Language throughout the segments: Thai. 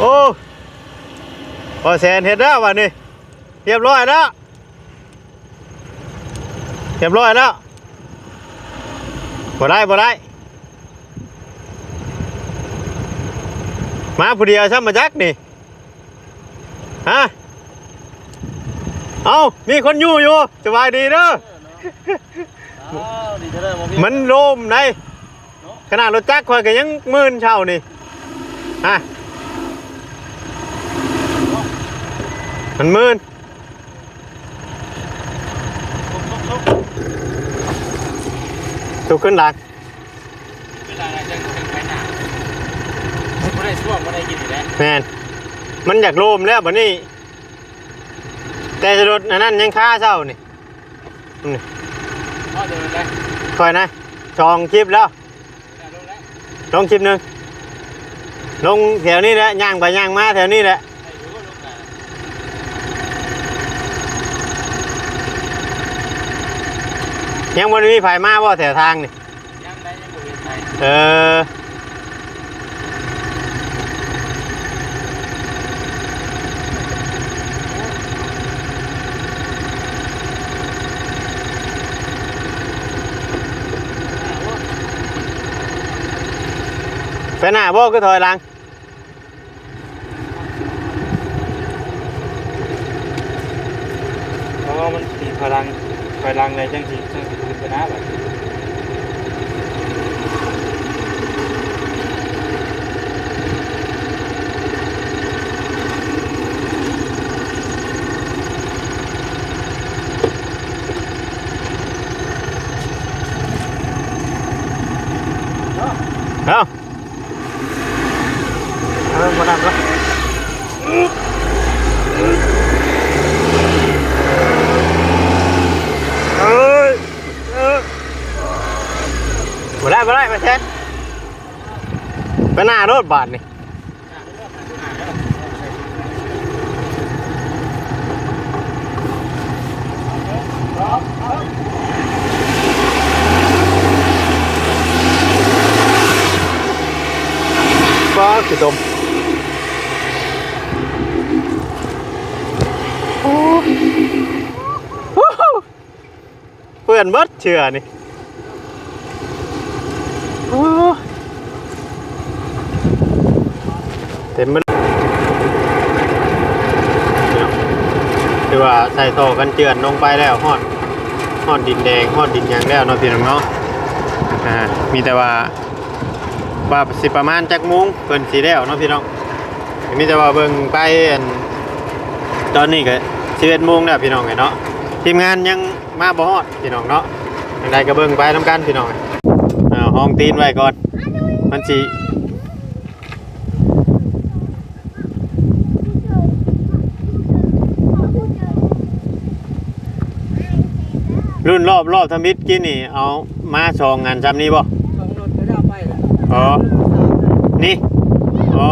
โอ้พอแสนเฮ็ดแล้ววันนี้เรียบร้อยแล้วเรียบร้อยแล้วบ่ได้บ่ได้ มาผู้เดียวช่ำมาจักนี่ฮะเอามีคนอยู่อยู่สบายดีเด้ออ้าวดีเท่าไหร่บ่พี่มันโลมในขนาดรถจักรคอยก็ยังหมื่นเช่านี่ ฮะมันหมื่นทุกๆๆถูกขึ้นหลักเวลาเราจะถึงไปหนาบ่ได้ช่วงบ่ได้กินอยู่แล้วแมนมันอยากโลมแล้วบัดนี้ แต่จะรถอันนั้นยังค่าเช่านี่พอเดินได้คอยนะจองคลิปแล้วได้ลงแล้วลงคลิปหนึ่ง ลงแถวนี้แหละย่างไปย่างมาแถวนี้แหละได้อยู่ก็ลงได้ยังวันมีไฟมาว่าแถวทางนี่ยังได้ยังบ่เห็นไปเออ หน้าบ่ก็ถอยหลังเพราะว่ามันตีพลังพลังอะไรจังสิจังสิคุณชนะแบบ เอาเอามาดับแล้วเอ้ยเอ้ยมาได้มาได้มาเช็ดไปหน้ารถ บาทนี่ก็คือดมโอ้โหเพื่อนเบิดเชื่อนี่โอ้เต็มไปเลย คือว่าใส่โตอกันเจือนลงไปแล้วฮอดฮอดดินแดงฮอดดินยางแล้วเนาะพี่น้องเนาะอ่ามีแต่ว่าว่าสิประมาณจักโมุ้งเพิ่นสีแล้วเนาะพี่น้องมีแต่ว่าเบิ่งไปอันตอนนี้ก็11โมงแล้วพี่น้องไงเนาะทีมงานยังมาบ่ฮอดพี่น้องเนาะจังไดก็เบิ่งไปนํกันพี่น้องอ่าห้องตีนไว้ก่อนมันสิ รุ่นรอบรอบทมิตรกินนี่ เอามาชองงานจำนี้บ่สองรถก็ได้ไปแล้วอ๋อ นี่ อ๋อ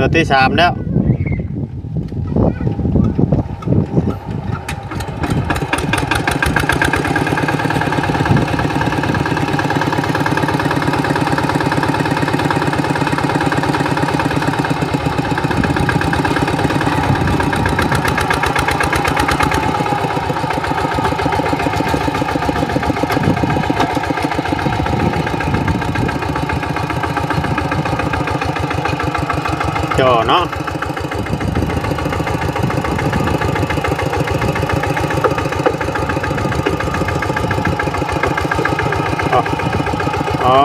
รถที่สามแล้ว จอเนาะอ๋อ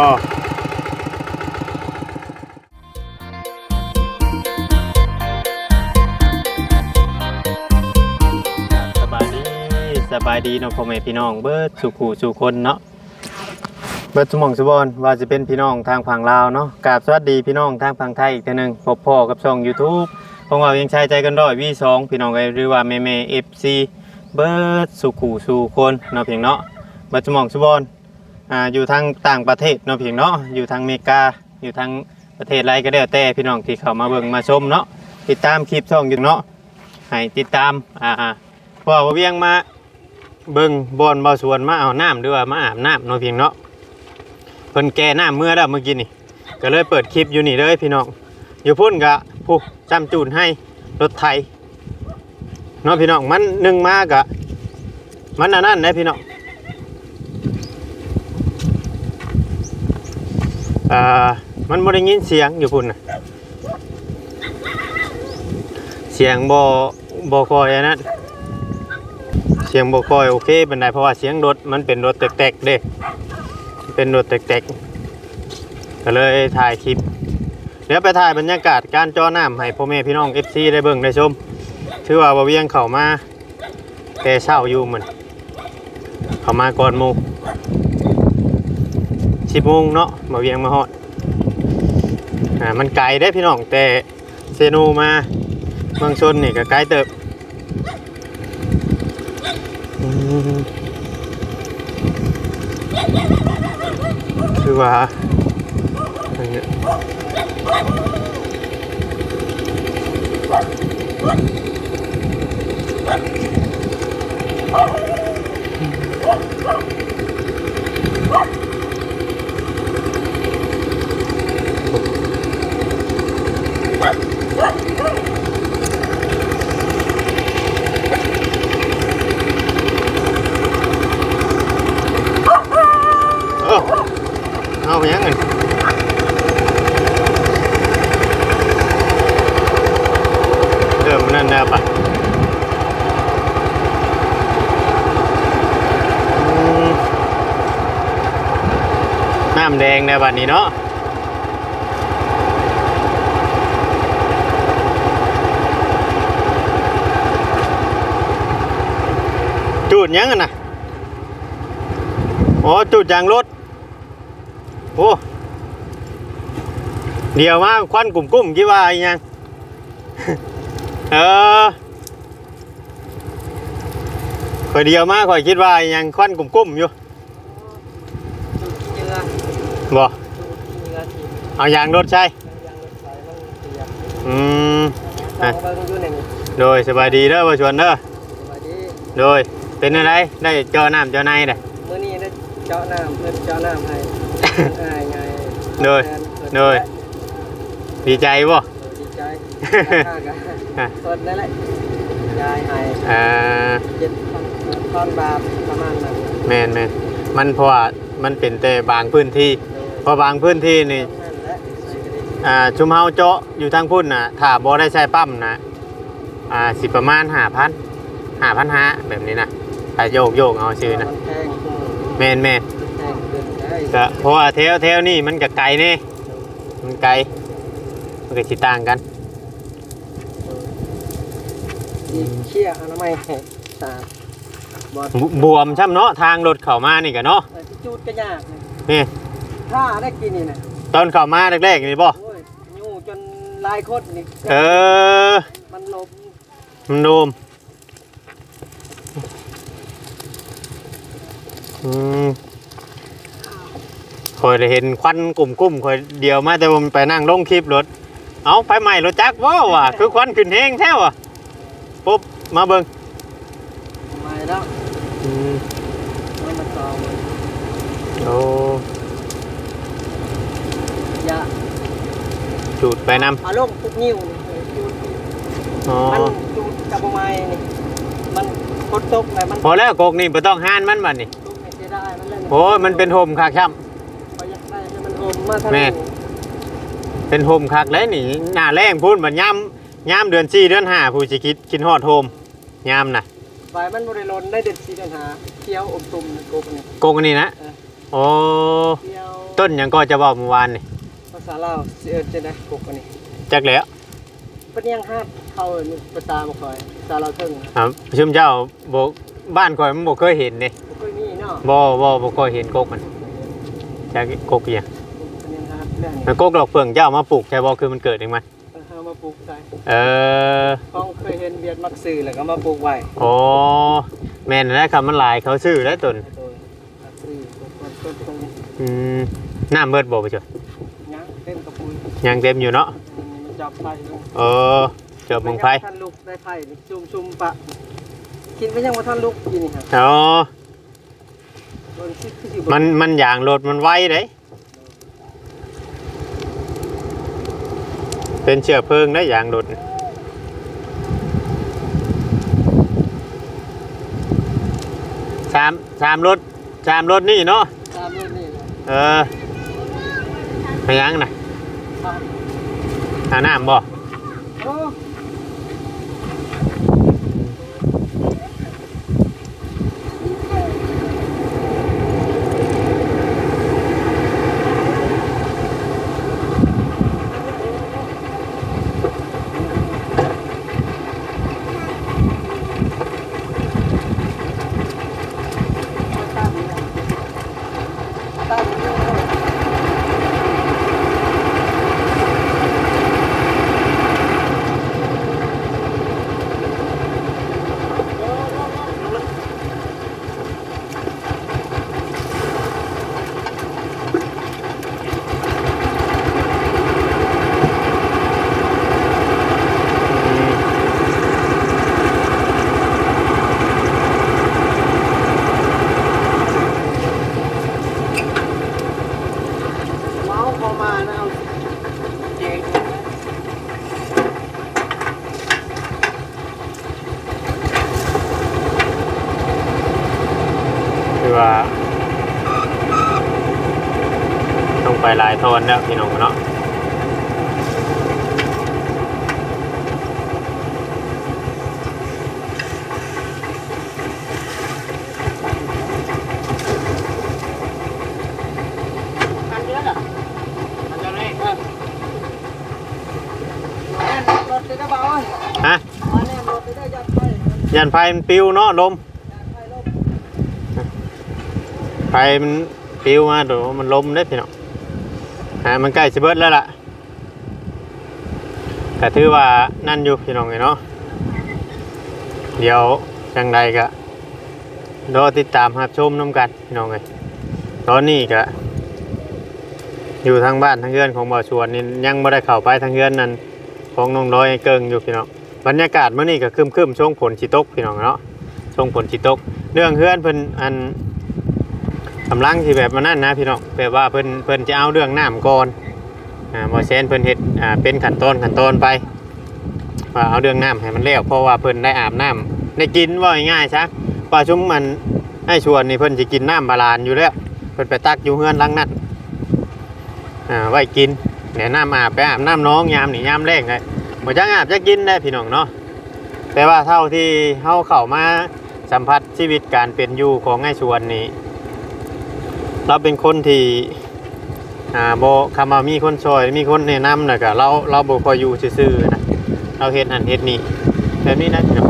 สบายดีสบายดีเนาะพ่อแม่พี่น้องเบิร์ดสุขูสุคนเนาะ เบิดสมองสุบอนว่าจะเป็นพี่น้องทางฝั่งลาวเนาะกราบสวัสดีพี่น้องทางฝั่งไทยอีกเทีนึงพบพ่อกับช่อง YouTube ของเรายังใช้ใจกันด้อยวีสองพี่น้องเอ้ยหรือว่าแม่แม่เอฟซีเบิร์ดสุขูสู่คนเนาะเพียงเนาะเบิดสมองสุบอนอ่าอยู่ทางต่างประเทศเนาะเพียงเนาะอยู่ทางอเมริกาอยู่ทางประเทศไรก็ได้แต่พี่น้องที่เข้ามาเบิ่งมาชมเนาะติดตามคลิปช่องอยู่เนาะให้ติดตามอ่าอ่าเพราะว่าเวียงมาเบิ่งบอนบ่สวนมาเอาน้ำด้วยว่ามาอาบน้ำเนาะเพียงเนาะ เพิ่นแก่หน้าเมื่อแล้วเมื่อกี้นี่ ก็เลยเปิดคลิปอยู่นี่เลยพี่น้อง อยู่พุ่นกะผู้จำจูนให้รถไทยเนาะพี่น้องมันหนึ่งมากะมันอันนั้นนะพี่น้องอ่ามันบ่ได้ยินเสียงอยู่พุ่นนะเสียงบ่บ่คอยอันนั้นเสียงบ่คอยโอเคเปานใดเพราะว่าเสียงรถมันเป็นรถแตกๆเด้ เป็นรถแตกๆก็เลยถ่ายคลิปเดี๋ยวไปถ่ายบรรยากาศการจ่อน้ำให้พ่อแม่พี่น้อง FC ได้เบิ่งได้ชมถือว่าบ่เวียงเขามาแต่เช้าอยู่เหมือนเขามาก่อนมู่10โมงเนาะบ่เวียงมาฮอดอ่ามันไกลได้พี่น้องแต่เซโนมาเมืองชนนี่ก็ไกลเติบอืม คือว่าอันเนี้ยเอ้าเอาไปยังไงเริ่มนั่นแล้วปะอืมน้ำ แดงในวันนี้เนาะจูดยังกันนะโอ้จุดยางรถ โอ้ เดี๋ยวมาควันกลุ่มกุ้มๆคิดว่าอยังเออคอยเดียวมาคอยคิดว่าอยังควันกลุ่มกุ้มๆอยู่ บ่เยื่อที่เอายางรถใช่ยังใส่มันเสียอืมลองเบิ่งอยู่นี่โดยสบายดีเด้อบ่ชวนเด้อสวัสดีโดยเป็นอะไรได้เจอน้ำเจอในเด้อมื้อนี้ได้เจาะน้ำเพิ่นเจาะน้ำให้ง่ายง่ายโดยโดย ดีใจบ่ ดีใจกันสดนั่นแหละยายให้อ่าเจ็ดพันพันบาทประมาณนั้นแม่นแม่นมันเพราะว่ามันเป็นแต่บางพื้นที่ เพราะบางพื้นที่นี่นั่นแหละใส่กระดิ่งอ่าชุมเฮาเจาะอยู่ทางพุ่นน่ะถ้าบ่ได้ใช้ปั๊มนะอ่าสิประมาณ5,000 5,500แบบนี้นะถ้าโยกโยกเอาชื่อนะมันแพงแม่นแม่นแพงเกินได้ก็เพราะว่าแถวแถวนี่มันก็ไกลนี่มันไกลมันก็สิต่างกันดีเชี่ยอนามัยให้สะอาดบอดบวมช่ำเนาะทางรถเข้ามานี่ก็เนาะไอ้ที่จูดก็ยากนี่ ถ้าได้กินนี่นะตอนเข้ามาแรกๆนี่บ่โอ้ยยู่จนลายโคตรนี่เออมันลบมันโดมอืมคอยได้เห็นควันกลุ่มกุ้มๆคอยเดียวมาแต่ผมไปนั่งลงคลิปรถ เอาไปใหม่รถจักรว้าวว่ะคือควันขึ้นเฮงแท้ว่ะปุ๊บมาเบิ่งมาแล้วอืมมันมาต่อมันโอ้ ยาจูดไปนอารมณ์ทุกนิ้วนี่จูดำอ๋อมันจูดกับไม้นี่มันกดตกเลยมันพอแล้วกกนี่บ่ต้องห้านมันบัดนี่ตกไม่ได้มันเล่นโอ้ยมันเป็นโฮมคักครับไปอยากได้ให้มันอมมาทางแม่นี้เป็นโฮมคักเลยนี่หน้าแรงพูนบัดย่ำย่ำเดือน4เดือน5ผู้สิคิดคิดฮอดโฮมย่ำน่ะใบมันบริลนได้เด็ดสีเดินหาเคี้ยวอมตุ่มกบนี่กกนี่นะเออโอ้เคี้ยวต้นหยังก็จะบอกเมื่อวานนี่ ภาษาลาวเสียจะได้กบอันนี้จักแล้วเป็นยังฮาดเข้านี่ภาษาบ่ค่อยภาษาลาวเทิงครับชุมเจ้าบ่บ้านข่อยมันบ่เคยเห็นนี่บ่เคยมีเนาะบ่บ่บ่เคยเห็นกกมันจักกกอีหยังเป็นยังฮาดเรื่องนี้มันกกดอกเฟืองเจ้ามาปลูกใช่บ่คือมันเกิดเองมันเอามาปลูกได้เออก้องเคยเห็นเบียดมักซื้อแล้วก็มาปลูกไว้โอ้แม่นแล้วครับมันหลายเขาซื้อแล้วต้นโดยมักซื้อต้นต้นต้นอืมน้ำเบิดบ่ไปจ้ะ ยังเต็มกระปุ ยยังเต็มอยู่เนาะมันจับไฟลงเออเจอมงไฟท่านลูกได้ไฟนี่ซุ่มซุ่มปะกินไปยังว่าท่านลูกกินนี่ฮะอ๋อบนซิคือสิมันมันอย่างรถมันไวเด้เป็นเชื้อเพลิงได้ยางรถสามสามรถสามรถนี่เนาะตามนี่นี่เลยเออไปยังน่ะครับ หาน้ำบ่ โอ้ เมาพอมานะเอาเจ๊ง คือว่า ต้องไปหลายโทนแล้วพี่น้องเนาะ อันเยอะอะ มันจะเร่ง แน่นรถจะได้เบาอะ ฮะยัดไปยันไฟมันปิวเนาะลมไปลบไฟมันปิวมาเดี๋ยวมันลมได้พี่น้องอ่ามันใกล้สิเบิดแล้วล่ะก็ถือว่านั่นอยู่พี่น้องไงเนาะเดี๋ยวจังใดก็รอติดตามรับชมน้ำกันพี่น้องไงตอนนี้ก็อยู่ทางบ้านทางเฮือนของบ่อชวนนี่ยังไม่ได้เข้าไปทางเฮือนนั่นของน้องร้อยเกิงอยู่พี่น้อง บรรยากาศเมื่อนี้ก็ครึมๆช่วงฝนสิตกพี่น้องเนาะช่วงฝนสิตก เรื่องเฮือนเพิ่นอันกำลังที่แบบมานั่นนะพี่น้องแบบว่าเพิ่นเพิ่นจะเอาเรื่องน้ำก่อนอ่าบ่เซนเพิ่นเฮ็ดอ่าเป็นขั้นตอนขั้นตอนไปว่าเอาเรื่องน้ำให้มันแล้วเพราะว่าเพิ่นได้อาบน้ำได้กินว่าง่ายๆซะว่าชุมมันให้ชวนนี่เพิ่นสิกินน้ำบาลานอยู่แล้วเพิ่นไปตักอยู่เฮือนลังนั้นอ่าไว้กินเดี๋ยวน้ำอาบไปอาบน้ำน้องยามนี่ยามแรกเลย บ่จังอาบจะกินได้พี่น้องเนาะแต่ว่าเท่าที่เฮาเข้ามาสัมผัสชีวิตการเป็นอยู่ของไอ้ชวนนี่เราเป็นคนที่อ่าโบคำว่ามีคนช่วยมีคนแนะนำนะก็เราเราโบคอยอยู่ซื่อๆนะเราเฮ็ดหันเฮ็ดนี่แบบนี้นะพี่น้อง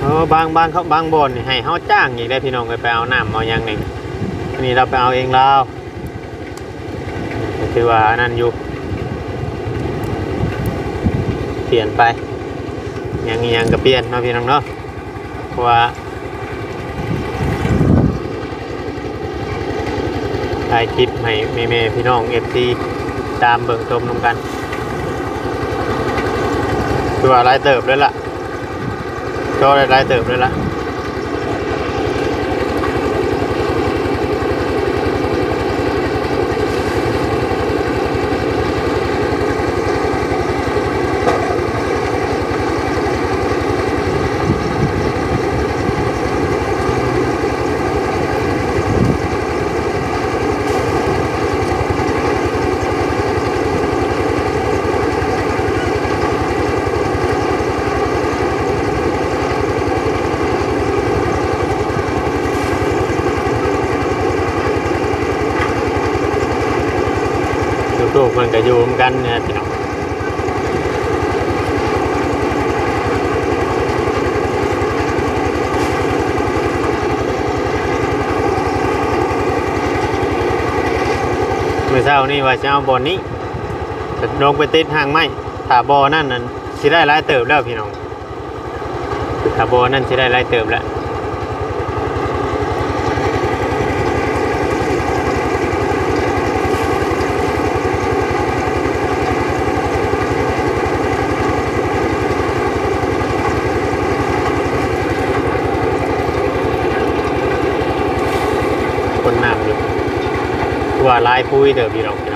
เออบางบางเขาบางบอนนี่ให้เฮาจ้างอีกได้พี่น้องไปไปเอาน้ำเอาหยังนี่อันนี้เราไปเอาเองเราก็ถือว่าอันนั่นอยู่ เปลี่ยนไปยังอีหยังก็เปลี่ยนเนาะพี่น้องเนาะเพราะว่าถ่ายคลิปให้เมเมพี่น้องเอฟซีตามเบิ่งชมนำกันคือว่าไล่เติบเลยล่ะก็ไล่เติบเลยล่ะลู ก็อยู่เหมือนกันเนี่ยพี่น้องเมื่อเช้านี่ว่าจะเอาบอลนี้จะลงไปติดห่างไหมถ้าบอนั่นนั่นสิได้หลายเติบแล้วพี่น้องถ้าบอนั่นสิได้หลายเติบแล้ว คนน้ำอยู่ ว่าลายปุ้ยเด้องพี่น้อง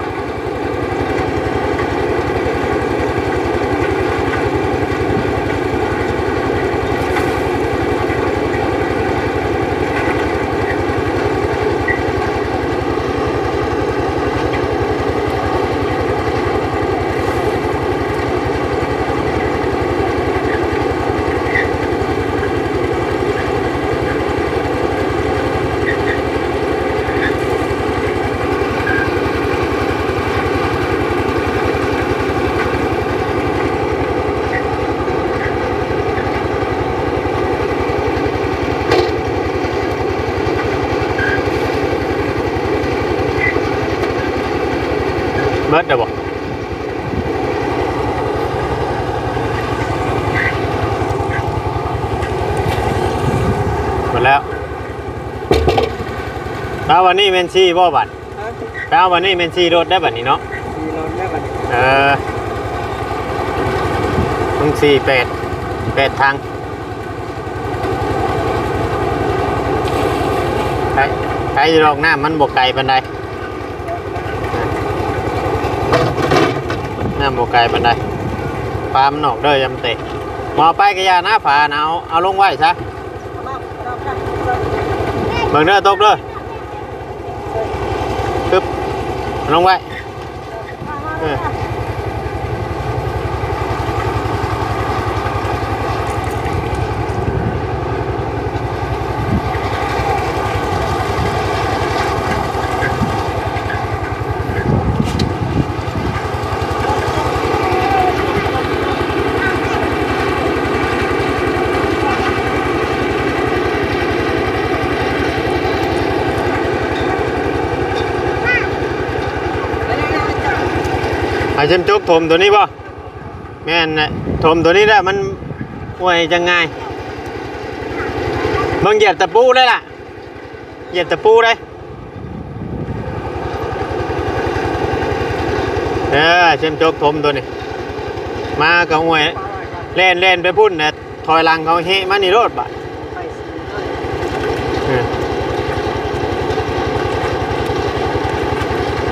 เบิดเดี๋ยวบอกหมดแล้วแล้ววันนี้เมนซี่บ่บัตรฮะแล้ววันนี้เมนซี่รถได้บัตรนี้เนาะมีรถแม่บัดเออมึงสี่แปดแปดทางใช้ใช้รอกหน้ามันบกไก่ปันใด น้าบกไก่ปันไดปลามันออกเด้อยำเตะหมอไปกระยาหน้าฝาเอาเอาลงไว้ซะเบิ่งเด้อตกเด้อปึ๊บลงไว้ เออเอาเชมจุกถมตัวนี้ป่ะแม่นน่ะถมตัวนี้ได้มันห่วยจังไงเบิ่งเหยียบตะปูได้ล่ะ เหยียบตะปูได้เออเชมจุกถมตัวนี้ มากับห่วยเล่นเล่นไปพุ่นเนี่ยถอยหลังเขาเฮมานี่รถบัด ไปสิ เออ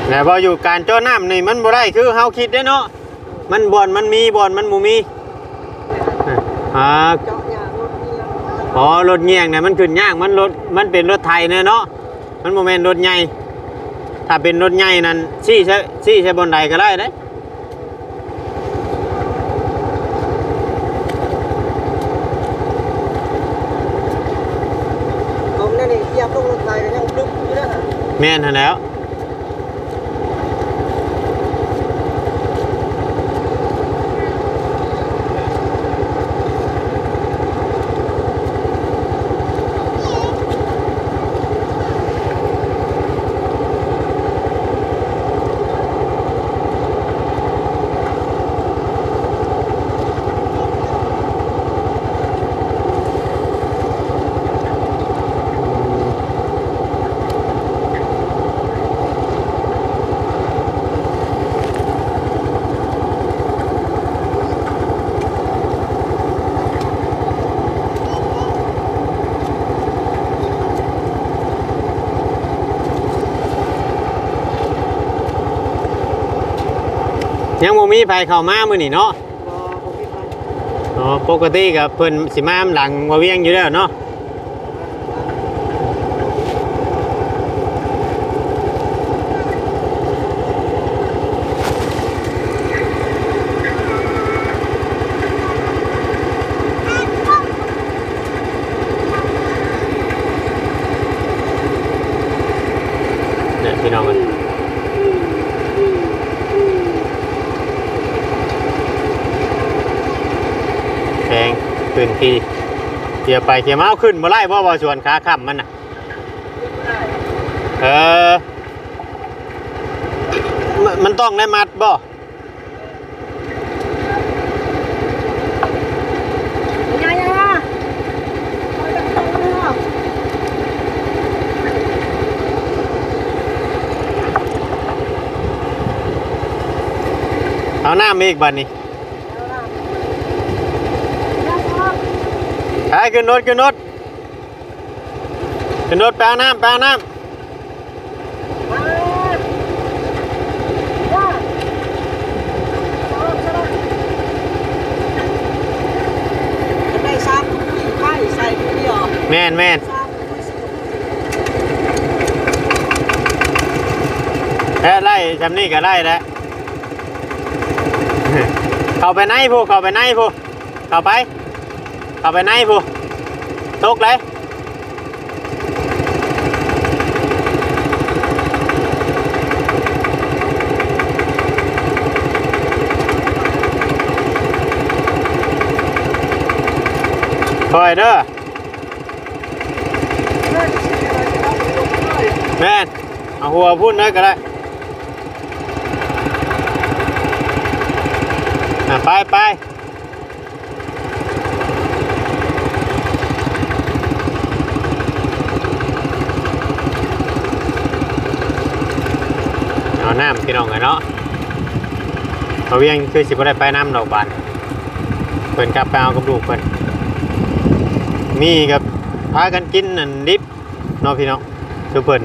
แล้วพออยู่การเจ้าน้ำนี่มันบ่ได้คือเฮาคิดได้เนาะมันบ่อนมันมีบ่อนมันบ่มีเอออ่าเจาะยางรถนี่อ๋อรถเงียงเนี่ยมันขึ้นยากมันรถมันเป็นรถไทยเนี่ยเนาะมันโมเมนรถใหญ่ถ้าเป็นรถใหญ่นั่นซี่ใช้ซี่ใช้บนใดก็ได้เด้ผมนั่นนี่เหยียบลงรถไฟก็ยังดึกอยู่นะ แม่นหั่นแหล้ว ยังบ่มีไผเข้ามามื้อนี้เนาะอ๋อปกติกับเพิ่นสิมาหลังว่าเวียงอยู่แล้วเนาะเนี่ยพี่น้องกันแพงพื้น ทีเกี่ยไปเกี่ยมาเอาขึ้นบ่ไล่บ่บ่ชวนขาค่ำมันน่ะเออมันมันต้องได้มัดบ่ยังไงอะเอาจากตรงนี้อะเอาหน้ามาอีกบัดนี้ป ขึ้นรถขึ้นรถขึ้นรถไปเอาน้ำไปเอาน้มาย่าเอาสลับจะได้ซ้ำไข่ใส่เดียวแม่นแม่นไม่ใส่แค่ไล่จำนี่ก็ไล่แล้ว เข้าไปในผู้เข้าไปในผู้เข้าไป เข้าไปในผู้ตกเลยคอยเด้อแม่นเอาหัวพุ่นได้ก็ได้ ไปไปเอา น้ำพี่น้องเลยเนาะเอาเวียงคือสิบ่ได้ไปน้ำดอกบานเพิ่นกลับไปเอากับลูกเพิ่นมีกับพากันกินนันดิบเนาะพี่น้องคือเพิ่น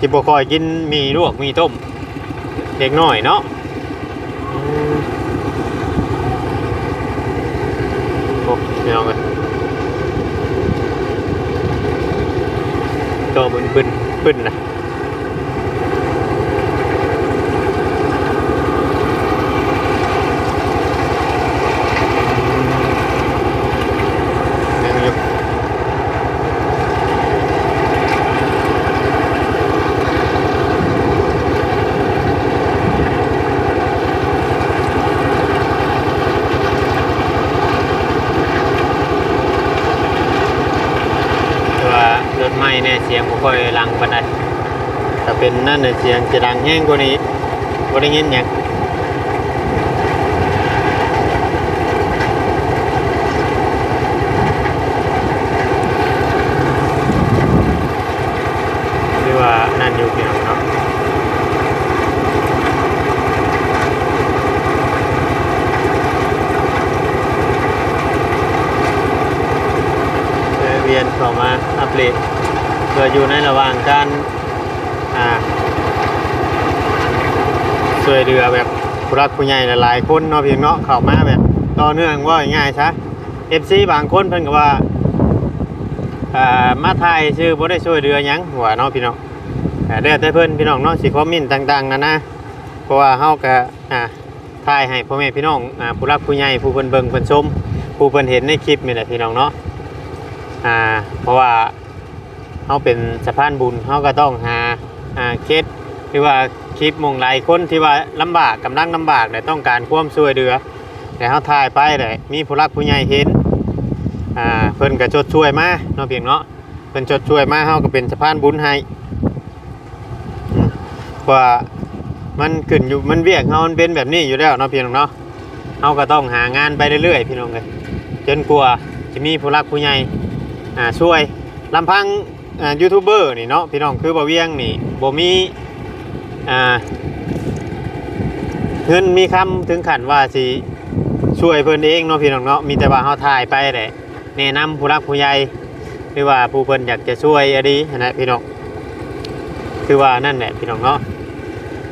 สิบค่อยกินมีลวกมีต้ม เด็กน้อยเนาะอืมโอ้พี่น้องเอ้ยก็มึนบึนปึ้นนะยังอยู่ แต่ว่ารถไม่เนี่ยเสียงบ่ค่อยดังปานใดถ้าเป็นนั่นน่ะเสียงจะดังแห้งกว่านี้บ่ได้ยินหยังหรือว่านั่นอยู่พี่น้องเนาะแวะเวียนเข้ามาอัปเดต เพื่ออยู่ในระหว่างการอ่าช่วยเหลือแบบผู้รักผู้ใหญ่หลายๆคนเนาะเพียงเนาะเข้ามาแบบต่อเนื่องว่าง่ายๆซะ FC บางคนเพิ่นก็ว่าอ่ามาไทยชื่อบ่ได้ช่วยเหลือยังหัวเนาะพี่น้องแต่แล้วแต่เพิ่นพี่น้องเนาะสิคอมเมนต์ต่างๆนั่นนะเพราะว่าเฮาก็อ่าถ่ายให้พ่อแม่พี่น้องอ่าผู้รักผู้ใหญ่ผู้เพิ่นเบิ่งเพิ่นชมผู้เพิ่นเห็นในคลิปนี่แหละพี่น้องเนาะอ่าเพราะว่า เขาเป็นสะพานบุญเขาก็ต้องหาอ่าเคสหรือว่าคลิปมงหลายคนที่ว่าลำบากกำลังลำบากแต่ต้องการความช่วยเหลือแต่เขาถ่ายไปเลยมีผู้รักผู้ใหญ่เห็นอ่าเพิ่นก็ชดช่วยมาเนาะเพียงเนาะเพิ่นชดช่วยมาเขาก็เป็นสะพานบุญให้อืมเพราะว่ามันขึ้นอยู่มันเวียกเขามันเป็นแบบนี้อยู่แล้วเนาะเพียงเนาะเขาก็ต้องหางานไปเรื่อยๆพี่น้องเลยจนกลัวจะมีผู้รักผู้ใหญ่อ่าช่วยลำพัง อ่ายูทูบเบอร์นี่เนาะพี่น้องคือบ่เวียงนี่บ่มีอ่าเงินมีคำถึงขันว่าสิช่วยเพิ่นเองเนาะพี่น้องเนาะมีแต่ว่าเฮาถ่ายไปแหละแนะนำผู้รักผู้ใหญ่หรือว่าผู้เพิ่นอยากจะช่วยอะดีนั่นะพี่น้องคือว่านั่นแหละพี่น้องเนาะ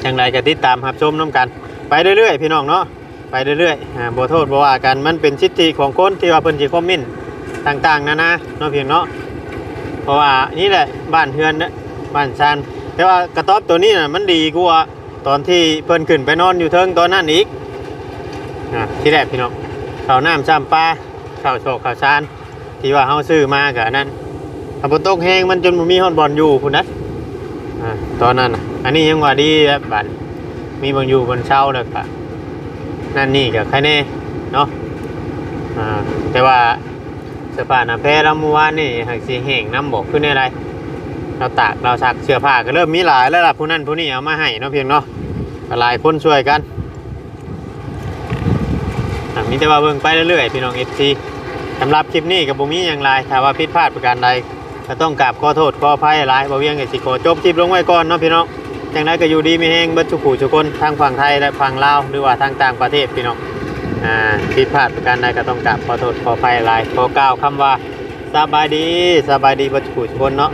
จังไรก็ติดตามรับชมน้กัน ไปเรื่อยๆ พี่น้องเนาะไปเรื่อยๆอ่าบ่โทษบ่ว่ากันมันเป็นสิทธิของคนที่ว่าเพิ่นสิคอมเมนต์ต่างๆนะนะเนาะพียงเนาะ เพราะว่านี่แหละบ้านเฮือนนะบ้านชันแต่ว่ากระต๊อบตัวนี้น่ะมันดีกว่าตอนที่เพิ่นขึ้นไปนอนอยู่เทิงตอนนั้นอีกอะที่แรกพี่น้องข้าวน้ำซ้ำปลาข้าวโชกข้าวชานที่ว่าเฮาซื้อมากับอันนั้นถ้าฝนตกแห้งมันจนบ่มีฮอดบอลอยู่พุ่นนะตอนนั้นอันนี้ยังว่าดีแล้วบัดมีบางอยู่บนเช่าแล้วก็นั่นนี่ก็แค่นี้เนาะแต่ว่า เสื้อผ้าหน้าแพรเราเมื่อวานนี่หักสีแห้งน้ำบอกขึ้นอะไรเราตากเราซักเสื้อผ้าก็เริ่มมีหลายแล้วล่ะผู้นั้นผู้นี้เอามาให้เนาะเพียงเนาะก็หลายคนช่วยกันมีแต่ว่าเบิ่งไปเรื่อยๆพี่น้องเอฟซีสำหรับคลิปนี้กับบุมีอย่างไรถ้าว่าผิดพลาดประการใดก็ต้องกราบขอโทษขออภัยหลายบ่เวียงกับสิขอจบคลิปลงไว้ก่อนเนาะพี่น้องจังไดก็อยู่ดีมีแห้งเบิดทุกผู้ทุกคนทางฝั่งไทยและฝั่งลาวหรือว่าทางต่างประเทศพี่น้อง อ่าผิดพลาดประการใดก็ต้องกราบขอโทษขออภัยหลายขอกล่าวคำว่าสบายดีสบายดีบัจจุบันเนาะ